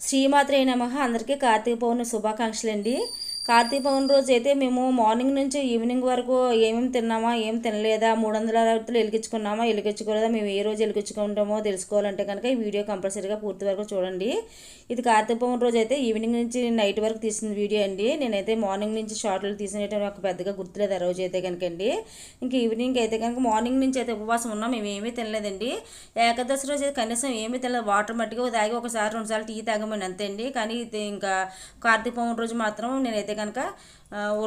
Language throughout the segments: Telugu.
శ్రీమాత్రే నమ. అందరికీ కార్తీక పౌర్ణమి శుభాకాంక్షలు అండి కార్తీక పౌర్ణమి రోజు అయితే మేము మార్నింగ్ నుంచి ఈవినింగ్ వరకు ఏమేమి తిన్నామా ఏం తినలేదా మూడు వందల అరవై వెలిగించుకున్నామా వెలిగించుకోలేదా మేము ఏ రోజు వెలిగించుకుంటామో తెలుసుకోవాలంటే కనుక ఈ వీడియో కంపల్సరీగా పూర్తి వరకు చూడండి. ఇది కార్తీక పౌర్ణమి రోజు అయితే ఈవినింగ్ నుంచి నైట్ వరకు తీసిన వీడియో అండి. నేనైతే మార్నింగ్ నుంచి షార్ట్లు తీసినట్టు నాకు పెద్దగా గుర్తులేదు ఆ రోజు అయితే కనుక అండి ఇంక ఈవినింగ్ అయితే కనుక మార్నింగ్ నుంచి అయితే ఉపవాసం ఉన్నాం మేము ఏమీ తినలేదండి. ఏకాదశి రోజు అయితే కనీసం ఏమీ తినలేదు. వాటర్ మట్టిగా తాగి ఒకసారి రెండుసార్లు టీ తాగమని అంతే అండి. కానీ ఇది ఇంకా కార్తీక పౌర్ణమి రోజు మాత్రం నేనైతే కనుక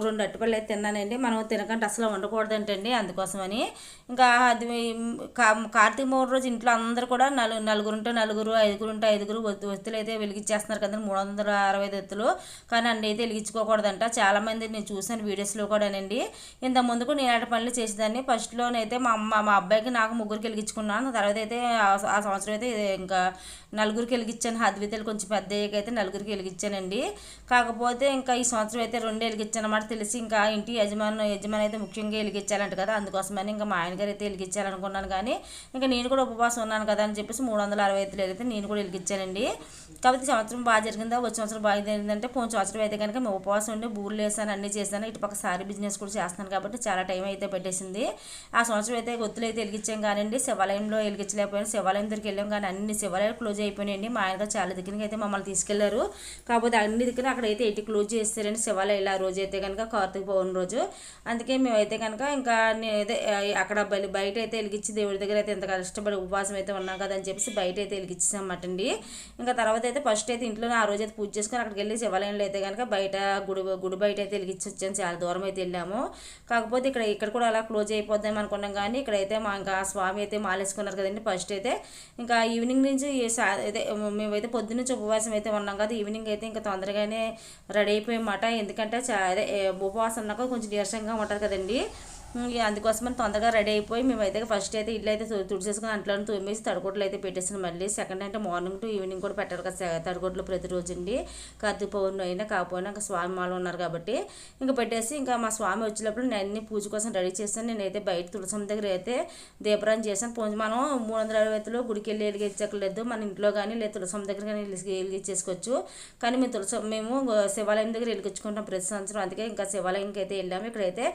రెండు అట్టుపళ్ళు అయితే తిన్నానండి. మనం తినకంటే అసలు వండకూడదంటండి అందుకోసమని. ఇంకా అది కా- కార్తీక మూడు రోజు ఇంట్లో అందరూ కూడా నలు నలుగురు ఉంటే నలుగురు ఐదుగురు ఉంటే ఐదుగురు ఒత్తు ఒత్తులు అయితే వెలిగించేస్తున్నారు కదండి. మూడు వందల అరవై ఐదు ఒత్తులు కానీ అన్ని అయితే వెలిగించుకోకూడదంట. చాలామంది నేను చూశాను వీడియోస్లో కూడానండి. ఇంత ముందుకు నేను అటు పనులు చేసేదాన్ని. ఫస్ట్లోనైతే మా అమ్మ మా అబ్బాయికి నాకు ముగ్గురికి వెలిగించుకున్నాను. తర్వాత అయితే ఆ సంవత్సరం అయితే ఇంకా నలుగురికి వెలిగించాను. హద్వితలు కొంచెం పెద్ద అయితే నలుగురికి వెలిగించానండి. కాకపోతే ఇంకా ఈ సంవత్సరం అయితే రెండు వెలిగించాను అన్నమాట తెలిసి ఇంకా ఇంటి యజమాని యజమాని అయితే ముఖ్యంగా వెలిగించాలంట కదా అందుకోసమని ఇంకా మా ఆయన గారు అయితే వెలిగించాలనుకున్నాను కానీ ఇంకా నేను కూడా ఉపవాసం ఉన్నాను కదా అని చెప్పేసి మూడు వందల అరవై ఐదు అయితే నేను కూడా వెలిగించానండి. కాబట్టి సంవత్సరం బాగా జరిగిందా? వచ్చే సంవత్సరం బాగా జరిగిందంటే పోయిన సంవత్సరం అయితే కనుక మేము ఉపవాసం ఉండి బూర్లు వేసాను అన్నీ చేశాను. ఇటు పక్క సారీ బిజినెస్ కూడా చేస్తాను కాబట్టి చాలా టైం అయితే పెట్టేసింది. ఆ సంవత్సరం అయితే ఒత్తులు అయితే వెలిగించాం కానివ్వండి శివాలయంలో వెలిగించలేకపోయాను. శివాలయం దగ్గరికి వెళ్ళాం కానీ అన్ని శివాలయాలు క్లోజ్ అయిపోయినాయండి. మా ఆయన చాలా దగ్గరికి అయితే మమ్మల్ని తీసుకెళ్ళారు. కాకపోతే అన్ని దగ్గర అక్కడైతే ఎయిటీ క్లోజ్ చేస్తారండి శివాలయాలు ఆ రోజు అయితే కనుక కార్తీక పౌర్ణమి రోజు. అందుకే మేమైతే కనుక ఇంకా నే- అక్కడ బలి- బయట అయితే వెలిగించి దేవుడి దగ్గర అయితే ఇంత కష్టపడి ఉపవాసం అయితే ఉన్నాం కదా అని చెప్పేసి బయట అయితే వెలిగించామన్నమాట అండి ఇంకా తర్వాత అయితే ఫస్ట్ అయితే ఇంట్లోనే ఆ రోజు అయితే పూజ చేసుకొని అక్కడికి వెళ్ళి శివాలయంలో అయితే కనుక బయట గుడి గుడి బయట అయితే వెలిగించి వచ్చాము చాలా దూరం అయితే వెళ్ళాము. కాకపోతే ఇక్కడ ఇక్కడ కూడా అలా క్లోజ్ అయిపోద్దాం అనుకున్నాం కానీ ఇక్కడైతే మా ఇంకా స్వామి అయితే మాలేసుకున్నారు కదండి ఫస్ట్ అయితే. ఇంకా ఈవినింగ్ నుంచి అయితే మేమైతే పొద్దున్నుంచి ఉపవాసం అయితే ఉన్నాం కదా ఈవినింగ్ అయితే ఇంకా తొందరగానే రెడీ అయిపోయామాట. ఎందుకంటే చా అదే ఉపవాసం ఉన్నాక కొంచెం నీరసంగా ఉంటుంది కదండి. అందుకోసమని తొందరగా రెడీ అయిపోయి మేమైతే ఫస్ట్ అయితే ఇల్లు అయితే తుడిచేసుకుని అంట్లో తొమ్మేసి తడగొట్లు అయితే పెట్టేసాను. మళ్ళీ సెకండ్ అంటే మార్నింగ్ టు ఈవినింగ్ కూడా పెట్టారు కదా సె- తడగొట్లు ప్రతిరోజు అండి కార్తీక పౌర్ణమి అయినా కాకపోయినా ఇంకా స్వామి మాలు ఉన్నారు కాబట్టి ఇంకా పెట్టేసి ఇంకా మా స్వామి వచ్చేటప్పుడు నేను అన్ని పూజ కోసం రెడీ చేశాను నేనైతే బయట తులసం దగ్గర అయితే దీపరాన్ని చేశాను. పూజ మనం మూడు వందల అరవై ఐదులో గుడికి వెళ్ళి వెలిగించక్కర్లేదు మన ఇంట్లో కానీ లేదా తులసం దగ్గర కానీ వెలిగి- వెలిగించేసుకోవచ్చు కానీ మేము తులసం మేము శివాలయం దగ్గర వెలిగించుకుంటాం ప్రతి సంవత్సరం. అందుకే ఇంకా శివాలయంకి అయితే వెళ్ళాము. ఇక్కడైతే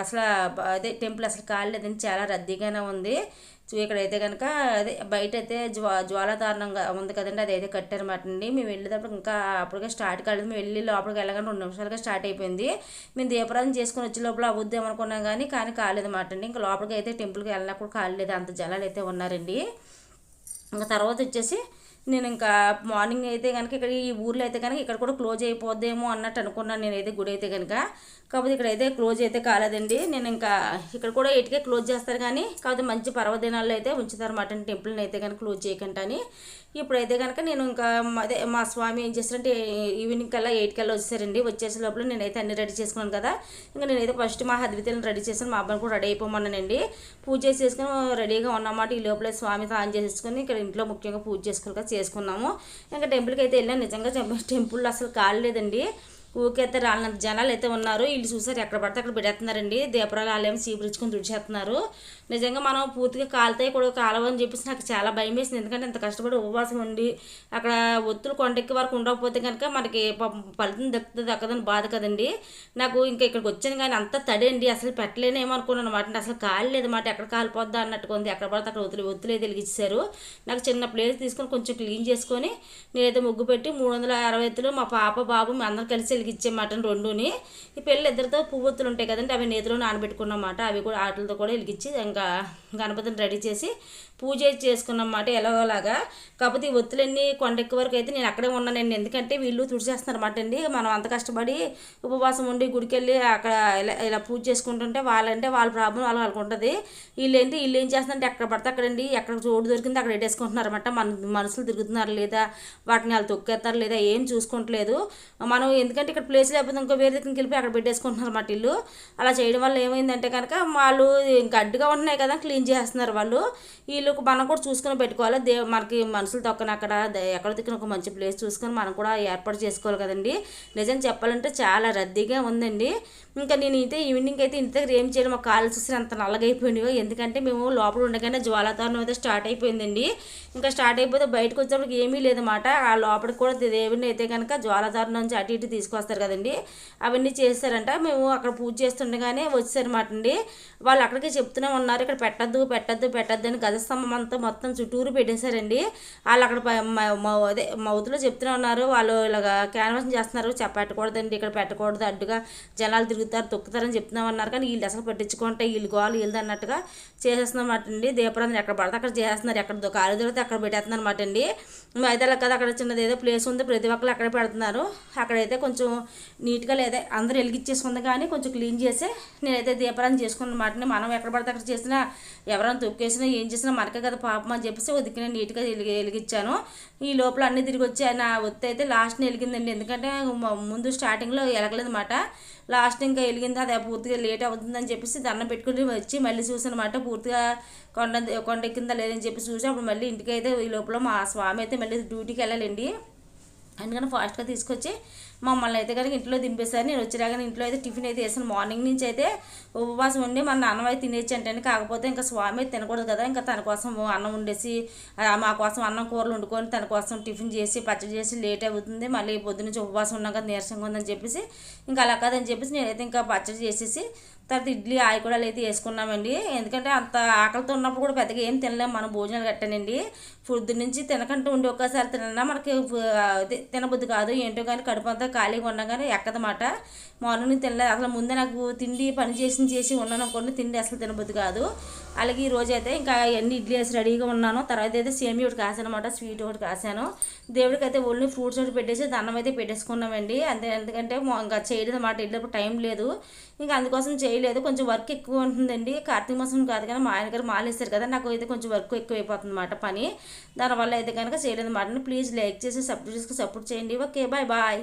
అసలు అసలు అదే టెంపుల్ అసలు కాలేదండి చాలా రద్దీగానే ఉంది. సో ఇక్కడైతే కనుక అదే బయట అయితే జ్వా జ్వాలాధారణంగా ఉంది కదండి అది అయితే కట్టారన్నమాట అండి మేము వెళ్ళేటప్పుడు ఇంకా అప్పటికే స్టార్ట్ కాలేదు. మేము వెళ్ళి లోపలికి వెళ్ళగానే రెండు నిమిషాలుగా స్టార్ట్ అయిపోయింది. మేము దీపారాధన చేసుకుని వచ్చే లోపల అవుద్దాం అనుకున్నాం కానీ కానీ కాలేదన్నమాట అండి ఇంకా లోపలికి అయితే టెంపుల్కి వెళ్ళినప్పుడు కాలేదు అంత జలాలు అయితే ఉన్నారండి. ఇంకా తర్వాత వచ్చేసి నేను ఇంకా మార్నింగ్ అయితే కనుక ఇక్కడ ఈ ఊర్లో అయితే కనుక ఇక్కడ కూడా క్లోజ్ అయిపోద్దేమో అన్నట్టు అనుకున్నాను నేనైతే గుడి అయితే కనుక కాకపోతే ఇక్కడ అయితే క్లోజ్ అయితే కాలేదండి. నేను ఇంకా ఇక్కడ కూడా ఎటుకే క్లోజ్ చేస్తారు కానీ కాకపోతే మంచి పర్వదినాల్లో అయితే ఉంచుతారు మటన్ టెంపుల్ని అయితే కనుక క్లోజ్ చేయకుండా అని. ఇప్పుడైతే కనుక నేను ఇంకా అదే మా స్వామి ఏం చేస్తారంటే ఈవినింగ్ కల్లా ఎయిట్ కల్లా వచ్చేసారండి. వచ్చేసే లోపల నేనైతే అన్ని రెడీ చేసుకున్నాను కదా. ఇంకా నేనైతే ఫస్ట్ మా హద్వితలను రెడీ చేశాను. మా అబ్బాయిని కూడా రెడీ అయిపోమన్నానండి. పూజ చేసి చేసుకుని రెడీగా ఉన్నమాట ఈ లోపల స్వామి ఆన్ చేసేసుకుని ఇక్కడ ఇంట్లో ముఖ్యంగా పూజ చేసుకోవాలి కదా. చేసుకున్నాము. ఇంకా టెంపుల్కి అయితే వెళ్ళాను నిజంగా టెంపుల్ అసలు కాలేదండి ఊకైతే రాలినంత జనాలు అయితే ఉన్నారు. వీళ్ళు చూసారు ఎక్కడ పడితే అక్కడ పెడేస్తున్నారండి. దీపరాలు ఆలయం చీపురించుకొని తుడిచేస్తున్నారు. నిజంగా మనం పూర్తిగా కాలుతాయి కూడా కాలవని చెప్పేసి నాకు చాలా భయం వేసింది. ఎందుకంటే ఇంత కష్టపడి ఉపవాసం ఉండి అక్కడ ఒత్తులు కొండెక్కి వరకు ఉండకపోతే కనుక మనకి ఫలితం దక్కుతుంది దక్కదని బాధ కదండి. నాకు ఇంకా ఇక్కడికి వచ్చాను కానీ అంత తడండి అసలు పెట్టలేనేమో అనుకున్నాను అనమాట. అసలు కాలేదు మాట. ఎక్కడ కాలిపోద్దా అన్నట్టుగా ఉంది. ఎక్కడ పడితే అక్కడ ఒత్తులు ఒత్తులే వెలిగించారు నాకు చిన్న ప్లేస్ తీసుకొని కొంచెం క్లీన్ చేసుకొని నేనైతే ముగ్గు పెట్టి మూడు వందల అరవై ఎత్తులు మా పాప బాబు అందరం కలిసి వెలిగించే రెండుని. ఈ పెళ్ళి ఇద్దరితో పువ్వొత్తులు ఉంటాయి కదండి. అవి నేతిలో నానబెట్టుకున్నమాట అవి కూడా ఆటలతో కూడా వెలిగించి ఇంకా గణపతిని రెడీ చేసి పూజ చేసుకున్నమాట ఎలాగోలాగా. కాకపోతే ఈ ఒత్తులన్నీ కొండెక్కి వరకు అయితే నేను అక్కడే ఉన్నానండి. ఎందుకంటే వీళ్ళు తుడిచేస్తున్నారన్నమాట అండి. మనం అంత కష్టపడి ఉపవాసం ఉండి గుడికి వెళ్ళి అక్కడ ఇలా ఇలా పూజ చేసుకుంటుంటే వాళ్ళంటే వాళ్ళ ప్రాబ్లం వాళ్ళ వాళ్ళకి ఉంటుంది. వీళ్ళు ఏంటి వీళ్ళు ఏం చేస్తున్నారంటే ఎక్కడ పడితే అక్కడండి ఎక్కడ చోటు దొరికింది అక్కడ పెట్టేసుకుంటున్నారన్నమాట మన మనుషులు తిరుగుతున్నారు లేదా వాటిని వాళ్ళు తొక్కేస్తారు లేదా ఏం చూసుకుంటలేదు మనం ఎందుకంటే ఇక్కడ ప్లేస్ లేకపోతే ఇంకో వేరే దగ్గరికి వెళ్ళిపోయి అక్కడ పెట్టేసుకుంటున్నారు అన్నమాట ఇల్లు అలా చేయడం వల్ల ఏమైందంటే కనుక వాళ్ళు ఇంకా అడ్డుగా ఉంటున్నాయి కదా క్లీన్ చేస్తున్నారు వాళ్ళు. వీళ్ళు వీళ్ళు మనం కూడా చూసుకొని పెట్టుకోవాలి. దే మనకి మనుషులు తొక్కన అక్కడ ఎక్కడ తిక్కిన ఒక మంచి ప్లేస్ చూసుకొని మనం కూడా ఏర్పాటు చేసుకోవాలి కదండి. నిజం చెప్పాలంటే చాలా రద్దీగా ఉందండి. ఇంకా నేను అయితే ఈవినింగ్ అయితే ఇంటి దగ్గర ఏం చేయడం మా కాళ్ళు చూసి అంత నల్లగైపోయినాయో ఎందుకంటే మేము లోపల ఉండగానే జ్వాలాతరణం అయితే స్టార్ట్ అయిపోయిందండి. ఇంకా స్టార్ట్ అయిపోతే బయటకు వచ్చేప్పటికి ఏమీ లేదన్నమాట ఆ లోపలికి కూడా దేవుడిని అయితే కనుక జ్వాలాతారణం నుంచి అటు ఇటు తీసుకొస్తారు కదండి. అవన్నీ చేస్తారంట. మేము అక్కడ పూజ చేస్తుండగానే వచ్చారన్నమాట అండి వాళ్ళు అక్కడికి చెప్తూనే ఉన్నారు. ఇక్కడ పెట్టద్దు పెట్టద్దు పెట్టద్దు అని గజస్తంభం అంతా మొత్తం చుట్టూరు పెట్టేశారండి. వాళ్ళు అక్కడ అదే మౌతులో చెప్తూనే ఉన్నారు. వాళ్ళు ఇలాగ క్యాన్వాస్ చేస్తున్నారు. పెట్టకూడదండి ఇక్కడ పెట్టకూడదు అడ్డుగా జనాలు తిరుగుతారు తొక్కుతారని చెప్తున్నామన్నారు కానీ వీళ్ళు అసలు పట్టించుకుంటే వీళ్ళు గోలు వీళ్ళు అన్నట్టుగా చేసేస్తున్నమాట అండి దీపరంజన్ ఎక్కడ పడితే అక్కడ చేస్తున్నారు ఎక్కడ కాలు దొరికితే అక్కడ పెట్టేస్తున్నారు అనమాట అండి అయితే అలా కదా అక్కడ చిన్నది ఏదో ప్లేస్ ఉంది. ప్రతి ఒక్కరు అక్కడే పెడుతున్నారు. అక్కడైతే కొంచెం నీట్గా లేదా అందరూ వెలిగించేసుకుంది కానీ కొంచెం క్లీన్ చేసి నేనైతే దీపారాధన చేసుకున్నమాట. మనం ఎక్కడ పడితే అక్కడ చేసినా ఎవరైనా తొక్కేసినా ఏం చేసినా మనకే కదా పాపం అని చెప్పేసి ఉదికిన నీట్గా వెలిగి వెలిగించాను. ఈ లోపల అన్ని తిరిగి వచ్చి నా ఒత్తి అయితే లాస్ట్ని వెలిగిందండి. ఎందుకంటే ముందు స్టార్టింగ్లో వెలగలేదన్నమాట లాస్ట్ ఇంకా వెలిగింది అది పూర్తిగా లేట్ అవుతుందని చెప్పేసి దండం పెట్టుకుని వచ్చి మళ్ళీ చూసానమాట పూర్తిగా కొండ కొండ ఎక్కిందా లేదని చెప్పి చూసి అప్పుడు మళ్ళీ ఇంటికి అయితే ఈ లోపల మా స్వామి అయితే మళ్ళీ డ్యూటీకి వెళ్ళాలండి. అందుకని ఫాస్ట్గా తీసుకొచ్చి మమ్మల్ని అయితే కనుక ఇంట్లో దింపేశారు. నేను వచ్చేలాగానే ఇంట్లో అయితే టిఫిన్ అయితే వేసాను మార్నింగ్ నుంచి అయితే ఉపవాసం ఉండి మన అన్నం అయితే తినేసి అంటే కాకపోతే ఇంకా స్వామి తినకూడదు కదా. ఇంకా తన కోసం అన్నం వండేసి మా కోసం అన్నం కూరలు వండుకొని తన కోసం టిఫిన్ చేసి పచ్చడి చేసి లేట్ అవుతుంది. మళ్ళీ పొద్దున్న నుంచి ఉపవాసం ఉన్నాక నీరసంగా ఉందని చెప్పేసి ఇంకా అలా కాదని చెప్పేసి నేనైతే ఇంకా పచ్చడి చేసేసి తర్వాత ఇడ్లీ ఆయి కూడా అయితే వేసుకున్నామండి. ఎందుకంటే అంత ఆకలితో ఉన్నప్పుడు కూడా పెద్దగా ఏం తినలేము మనం భోజనాలు కట్టానండి. ఫుడ్ నుంచి తినకంటూ ఉండి ఒక్కసారి తిన్నా మనకి తినబుద్ధి కాదు. ఏంటో కానీ కడుపు అంతా ఖాళీగా ఉన్నా కానీ ఎక్కదన్నమాట. మార్నింగ్ తినలేదు. అసలు ముందే నాకు తిండి పని చేసి చేసి ఉన్నాను అనుకోండి తిండి అసలు తినబుద్ధి కాదు. అలాగే ఈ రోజు అయితే ఇంకా అన్ని ఇడ్లీ వేసి రెడీగా ఉన్నాను తర్వాత అయితే సేమి ఒకటి కాసాను అనమాట స్వీట్ ఒకటి కాసాను. దేవుడికి అయితే ఓన్లీ ఫ్రూట్స్ ఒకటి పెట్టేసి దండం అయితే పెట్టేసుకున్నామండి. అంతే ఎందుకంటే ఇంకా చేయడం అన్నమాట వెళ్ళినప్పుడు టైం లేదు. ఇంకా అందుకోసం చేయ చేయలేదు కొంచెం వర్క్ ఎక్కువ ఉంటుందండి. కార్తీక మాసం కాదు కానీ మా ఆయన గారు మాలేస్తారు కదా నాకు అయితే కొంచెం వర్క్ ఎక్కువ అయిపోతుంది అనమాట పని. దానివల్ల అయితే కనుక చేయలేదు అనమాట ప్లీజ్ లైక్ చేసి సబ్స్క్రైబ్ సపోర్ట్ చేయండి. Okay bye bye.